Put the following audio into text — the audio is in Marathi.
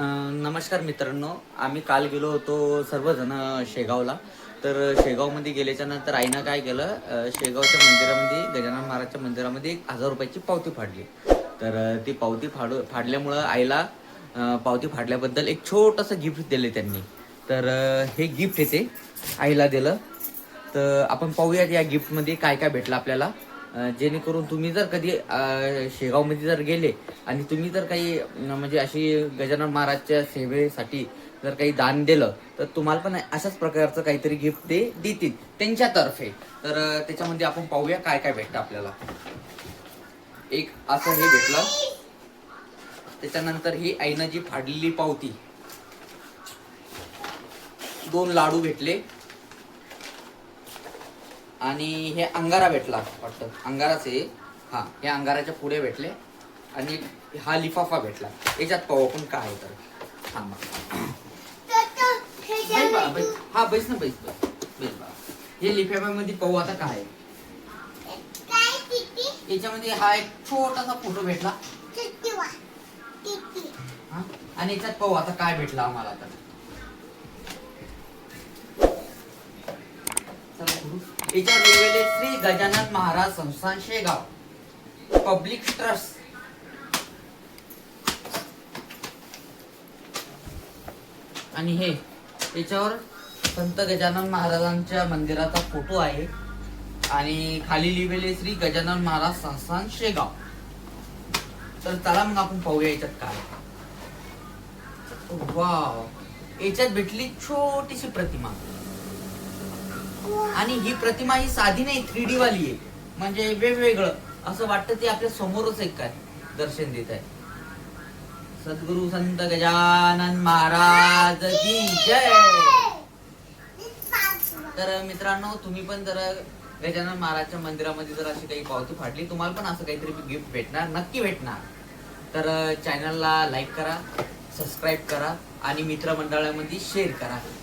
नमस्कार मित्रांनो. आम्ही काल गेलो होतो सर्वजण शेगावला. तर शेगावमध्ये गेल्याच्यानंतर आईनं काय केलं शेगावच्या मंदिरामध्ये गजानन महाराजच्या मंदिरामध्ये एक हजार रुपयाची पावती फाडली. तर ती पावती फाडू फाडल्यामुळं आईला पावती फाडल्याबद्दल एक छोटंसं गिफ्ट दिले त्यांनी. तर हे गिफ्ट येते आईला दिलं. तर आपण पाहूयात या गिफ्टमध्ये काय काय भेटलं आपल्याला. जेणेकरून तुम्ही जर कधी शेगावमध्ये जर गेले आणि तुम्ही जर काही म्हणजे अशी गजानन महाराजच्या सेवेसाठी जर काही दान दिलं तर तुम्हाला पण अशाच प्रकारचं काहीतरी गिफ्ट ते देतील त्यांच्यातर्फे. तर त्याच्यामध्ये आपण पाहूया काय काय भेटतं आपल्याला. एक असं हे भेटलं. त्याच्यानंतर ही आईनं जी फाडलेली पावती दोन लाडू भेटले. आणि हे अंगारा भेटला वाटतं. अंगाराच हा हे अंगाराच्या पुढे भेटले आणि हा लिफाफा भेटला. याच्यात पाहू आपण काय तर. थांबा. हा बैस ना बैस बैस. बैस बाळा. हे लिफाफ्यामध्ये पाहू आता काय आहे. याच्यामध्ये हा एक छोटासा फोटो भेटला. आणि याच्यात पाहू आता काय भेटला आम्हाला आता याच्यावर लिहिलेले श्री गजानन महाराज संस्थान शेगाव. पब्लिक ट्रस्ट आणि हे याच्यावर संत गजानन महाराजांच्या मंदिराचा फोटो आहे. आणि खाली लिहिलेले श्री गजानन महाराज संस्थान शेगाव. तर चला मग आपण पाहूया याच्यात काय वाव याच्यात भेटली छोटीशी प्रतिमा. आणि ही प्रतिमा ही साधी नाही थ्री डी वाली आहे. म्हणजे वेगवेगळं. असं वाटतं ते आपल्या समोरच एक काय दर्शन देत आहे. सद्गुरु संत गजानन महाराज की जय. तर मित्रांनो तुम्ही पण जर गजानन महाराजच्या मंदिरामध्ये जर अशी काही पावती फाटली तुम्हाला पण असं काहीतरी गिफ्ट भेटणार नक्की भेटणार. तर चॅनलला लाईक करा सबस्क्राईब करा आणि मित्रमंडळामध्ये शेअर करा.